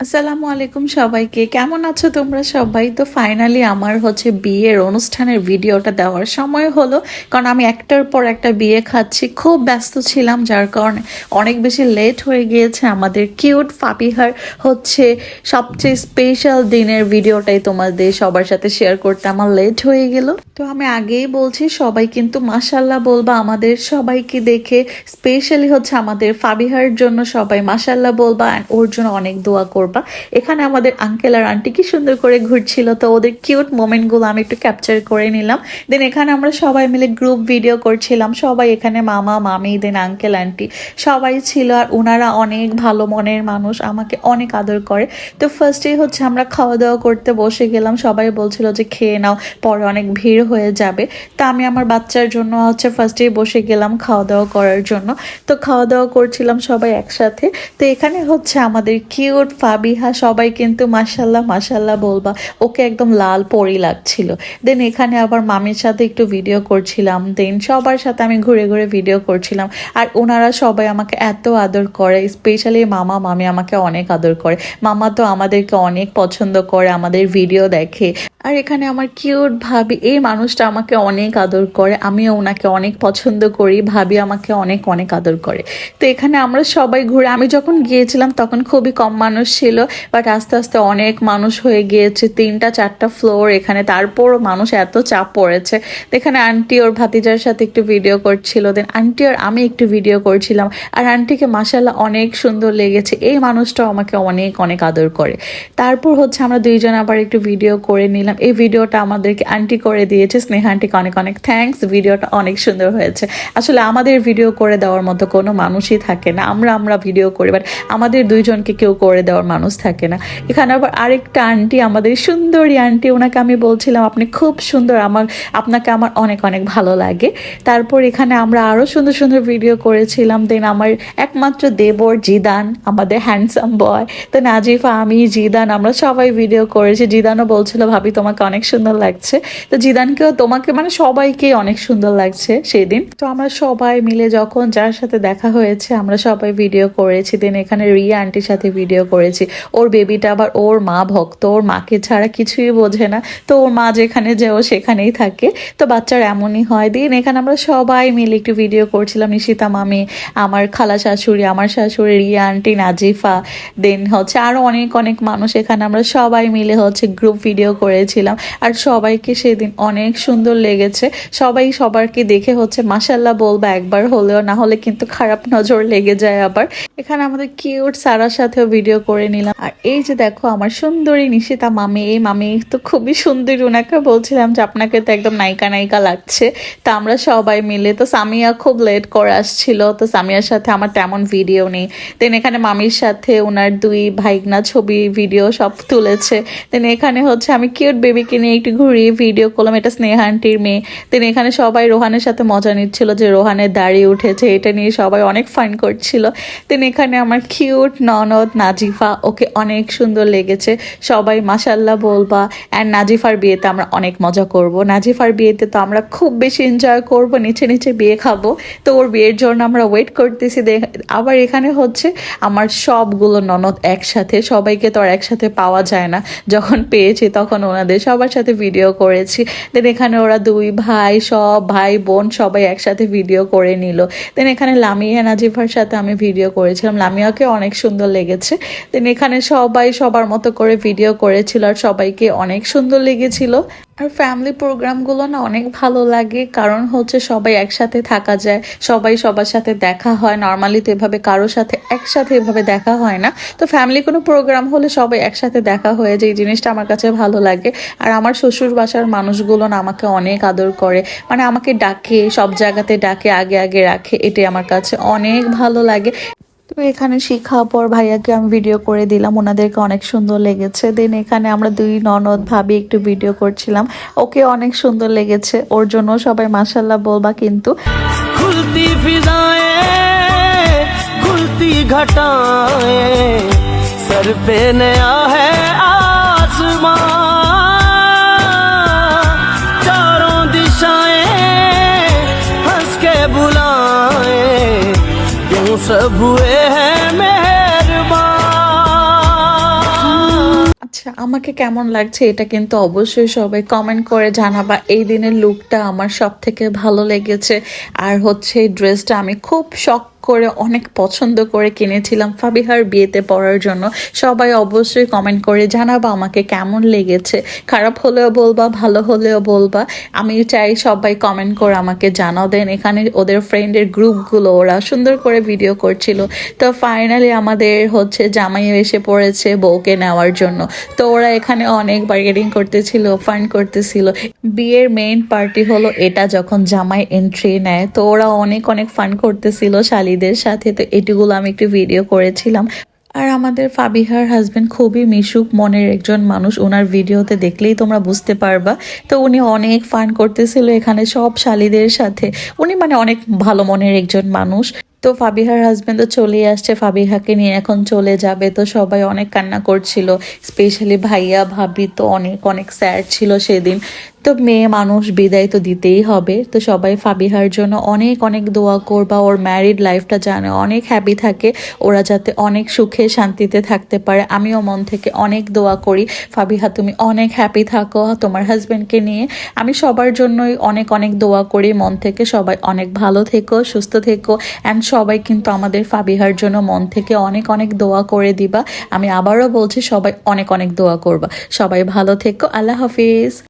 আসসালামু আলাইকুম সবাইকে। কেমন আছো তোমরা সবাই? তো ফাইনালি আমার হচ্ছে বিয়ের অনুষ্ঠানের ভিডিওটা দেওয়ার সময় হলো, কারণ আমি একটার পর একটা বিয়ে খাচ্ছি। খুব ব্যস্ত ছিলাম, যার কারণে অনেক বেশি লেট হয়ে গিয়েছে। আমাদের কিউট ফাপিহার হচ্ছে সবচেয়ে স্পেশাল দিনের ভিডিওটাই তোমাদের সবার সাথে শেয়ার করতে আমার লেট হয়ে গেল। তো আমি আগেই বলছি, সবাই কিন্তু মাসাল্লাহ বলবা, আমাদের সবাইকে দেখে স্পেশালি হচ্ছে আমাদের ফাবিহার জন্য সবাই মাসাল্লাহ বলবা, and ওর জন্য অনেক দোয়া করবা। এখানে আমাদের আঙ্কেল আর আন্টি কি সুন্দর করে ঘুরছিল, তো ওদের কিউট মোমেন্টগুলো আমি একটু ক্যাপচার করে নিলাম। দেন এখানে আমরা সবাই মিলে গ্রুপ ভিডিও করছিলাম, সবাই এখানে মামা, মামি দেন আঙ্কেল আন্টি সবাই ছিল, আর ওনারা অনেক ভালো মনের মানুষ, আমাকে অনেক আদর করে। তো ফার্স্টেই হচ্ছে আমরা খাওয়া দাওয়া করতে বসে গেলাম, সবাই বলছিল যে খেয়ে নাও, পরে অনেক ভিড় হয়ে যাবে। তা আমি আমার বাচ্চার জন্য হচ্ছে ফার্স্টেই বসে গেলাম খাওয়া দাওয়া করার জন্য। তো খাওয়া দাওয়া করছিলাম সবাই একসাথে। তো এখানে হচ্ছে আমাদের কিউট ফাবিহা, সবাই কিন্তু মাসাল্লাহ মাসাল্লাহ বলবা, ওকে একদম লাল পরি লাগছিল। দেন এখানে আবার মামির সাথে একটু ভিডিও করছিলাম। দেন সবার সাথে আমি ঘুরে ঘুরে ভিডিও করছিলাম। আর ওনারা সবাই আমাকে এত আদর করে স্পেশালি মামা, মামি আমাকে অনেক আদর করে। মামা তো আমাদেরকে অনেক পছন্দ করে, আমাদের ভিডিও দেখে। আর এখানে আমার কিউট ভাবি, এই মানুষটা আমাকে অনেক আদর করে, আমিও ওনাকে অনেক পছন্দ করি, ভাবি আমাকে অনেক অনেক আদর করে। তো এখানে আমরা সবাই ঘুরে, আমি যখন গিয়েছিলাম তখন খুবই কম মানুষ ছিল বাট আস্তে আস্তে অনেক মানুষ হয়ে গিয়েছে, তিনটা, চারটা ফ্লোর এখানে, তারপরও মানুষ এত চাপ পড়েছে। এখানে আন্টি ওর ভাতিজার সাথে একটু ভিডিও করছিল দেন আন্টি আর আমি একটু ভিডিও করছিলাম, আর আন্টিকে মাসাল্লাহ অনেক সুন্দর লেগেছে, এই মানুষটাও আমাকে অনেক অনেক আদর করে। তারপর হচ্ছে আমরা দুইজন আবার একটু ভিডিও করে নিলাম। এই ভিডিওটা আমাদেরকে আন্টি করে দিয়েছে। স্নেহা আন্টিকে অনেক অনেক থ্যাঙ্কস ভিডিওটা অনেক সুন্দর হয়েছে। আসলে আমাদের ভিডিও করে দেওয়ার মতো কোনো মানুষই থাকে না। আমরা আমরা ভিডিও করি বাট আমাদের দুইজনকে কেউ করে দেওয়ার মানুষ থাকে না। এখানে আবার আরেকটা আন্টি আমাদের সুন্দরী আন্টি ওনাকে আমি বলছিলাম, আপনি খুব সুন্দর। আমার, আপনাকে আমার অনেক অনেক ভালো লাগে। তারপর এখানে আমরা আরও সুন্দর সুন্দর ভিডিও করেছিলাম। দেন আমার একমাত্র দেবর, জিদান, আমাদের হ্যান্ডসাম বয় তো নাজিফা আমি, জিদান, আমরা সবাই ভিডিও করেছি। জিদানও বলছিল, ভাবি তোমাকে অনেক সুন্দর লাগছে। তো জিদানকেও তোমাকে মানে সবাইকে অনেক সুন্দর লাগছে সেদিন। তো আমরা সবাই মিলে যখন যার সাথে দেখা হয়েছে, আমরা সবাই ভিডিও করেছি। দেন এখানে রিয়া আন্টির সাথে ভিডিও করেছি। ওর বেবিটা আবার ওর মা ভক্ত, ওর মাকে ছাড়া কিছুই বোঝে না। তো ওর মা যেখানে যে ও সেখানেই থাকে। তো বাচ্চার এমনই হয়। দিন এখানে আমরা সবাই মিলে একটু ভিডিও করছিলাম, নিশিতা মামি, আমার খালা শাশুড়ি, আমার শাশুড়ি রিয়া আন্টি নাজিফা দেন হচ্ছে আরও অনেক অনেক মানুষ এখানে। আমরা সবাই মিলে হচ্ছে গ্রুপ ভিডিও করেছিলাম। আর সবাইকে সেদিন অনেক সুন্দর লেগেছে। সবাই সবারকে দেখে হচ্ছে মাসাল্লাহ বলব একবার হলেও, না হলে কিন্তু খারাপ নজর লেগে যায় আবার। এখানে আমাদের কিউট সারার সাথেও ভিডিও করে নিলাম। আর এই যে দেখো, আমার সুন্দরী নিশিতা মামি, এই মামি তো খুবই সুন্দরী। ওনাকে বলছিলাম যে, আপনাকে তো একদম নায়িকা নায়িকা লাগছে। তা আমরা সবাই মিলে, তো সামিয়া খুব লেট করে আসছিল, তো সামিয়ার সাথে আমার তেমন ভিডিও নেই। দেন এখানে মামির সাথে ওনার দুই ভাইগনা ছবি ভিডিও সব তুলেছে। দেন এখানে হচ্ছে আমি কিউট বেবিকে নিয়ে একটু ঘুরিয়ে ভিডিও করলাম, এটা স্নেহা আন্টির মেয়ে। দেন এখানে সবাই রোহানের সাথে মজা নিচ্ছিল যে রোহানের দাড়ি উঠেছে, এটা নিয়ে সবাই অনেক ফান করছিল। দেন এখানে আমার কিউট ননদ নাজিফা, ওকে অনেক সুন্দর লেগেছে। সবাই মাসাল্লাহ বলবা। অ্যান্ড নাজিফার বিয়েতে আমরা অনেক মজা করব। নাজিফার বিয়েতে তো আমরা খুব বেশি এনজয় করব, নিচে নিচে বিয়ে খাব। তো ওর বিয়ের জন্য আমরা ওয়েট করতেছি। আবার এখানে হচ্ছে আমার সবগুলো ননদ একসাথে, সবাইকে তো আর একসাথে পাওয়া যায় না। যখন পেয়েছি তখন ওনাদের সবার সাথে ভিডিও করেছি। দেন এখানে ওরা দুই ভাই, সব ভাই, বোন সবাই একসাথে ভিডিও করে নিল। দেন এখানে লামিয়া নাজিফার সাথে আমি ভিডিও করেছিলাম। লামিয়াকে অনেক সুন্দর লেগেছে। দেন এখানে সবাই সবার মতো করে ভিডিও করেছিল আর সবাইকে অনেক সুন্দর লেগেছিল। আর ফ্যামিলি প্রোগ্রামগুলো না অনেক ভালো লাগে। কারণ হচ্ছে সবাই একসাথে থাকা যায়, সবাই সবার সাথে দেখা হয়। নর্মালি তো এভাবে কারোর সাথে একসাথে এভাবে দেখা হয় না। তো ফ্যামিলি কোনো প্রোগ্রাম হলে সবাই একসাথে দেখা হয়ে যায়। এই জিনিসটা আমার কাছে ভালো লাগে। আর আমার শ্বশুর বাসার মানুষগুলো না আমাকে অনেক আদর করে। মানে আমাকে ডাকে, সব জায়গাতে ডাকে, আগে আগে রাখে। এটাই আমার কাছে অনেক ভালো লাগে। তো এখানে শিখা পর ভাইয়াকে আমি ভিডিও করে দিলাম ওনাদেরকে অনেক সুন্দর লেগেছে দেন এখানে আমরা দুই ননদ ভাবি একটু ভিডিও করছিলাম ওকে অনেক সুন্দর লেগেছে ওর জন্য সবাই মাসাল্লাহ বলবা কিন্তু खुलती फिजाएं खुलती घटाएं सर पे नया है आसमां আচ্ছা আমাকে কেমন লাগছে এটা কিন্তু অবশ্যই সবাই কমেন্ট করে জানাবা। এই দিনের লুকটা আমার সব থেকে ভালো লেগেছে। আর হচ্ছে এই ড্রেসটা আমি খুব শখ করে, অনেক পছন্দ করে কিনেছিলাম ফাবিহার বিয়েতে পড়ার জন্য। সবাই অবশ্যই কমেন্ট করে জানাবা আমাকে কেমন লেগেছে। খারাপ হলেও বলবা, ভালো হলেও বলবা। আমি চাই সবাই কমেন্ট করে আমাকে জানাও। দেন এখানে ওদের ফ্রেন্ডের গ্রুপগুলো ওরা সুন্দর করে ভিডিও করছিল। তো ফাইনালি আমাদের হচ্ছে জামাই এসে পড়েছে বউকে নেওয়ার জন্য। তো ওরা এখানে অনেক বার্গেনিং করতেছিল ফান করতেছিল। বিয়ের মেইন পার্টি হলো এটা যখন জামাই এন্ট্রি নেয়। তো ওরা অনেক অনেক ফান করতেছিল শালিদের সাথে। তো এটিগুলো আমি একটু ভিডিও করেছিলাম। আর আমাদের ফাবিহার হাজবেন্ড খুবই মিশুক মনের একজন মানুষ। ওনার ভিডিওতে দেখলেই তোমরা বুঝতে পারবা। তো উনি অনেক ফান করতেছিল এখানে সব শালিদের সাথে। উনি মানে অনেক ভালো মনের একজন মানুষ। তো ফাবিহার হাজবেন্ড তো চলেই আসছে। ফাবিহাকে নিয়ে এখন চলে যাবে। তো সবাই অনেক কান্না করছিল। স্পেশালি ভাইয়া, ভাবি তো অনেক অনেক স্যাড ছিল সেদিন। তো মেয়ে মানুষ বিদায় তো দিতেই হবে। তো সবাই ফাবিহার জন্য অনেক অনেক দোয়া করবা। ওর ম্যারিড লাইফটা জানে অনেক হ্যাপি থাকে। ওরা যাতে অনেক সুখে, শান্তিতে থাকতে পারে। আমিও মন থেকে অনেক দোয়া করি। ফাবিহা, তুমি অনেক হ্যাপি থাকো তোমার হাজব্যান্ডকে নিয়ে। আমি সবার জন্যই অনেক অনেক দোয়া করি। মন থেকে সবাই অনেক ভালো থেকো, সুস্থ থেকো। অ্যান্ড সবাই কিন্তু আমাদের ফাবিহার জন্য মন থেকে অনেক অনেক দোয়া করে দিবা। আমি আবারও বলছি, সবাই অনেক অনেক দোয়া করবা। সবাই ভালো থেকো। আল্লাহ হাফিজ।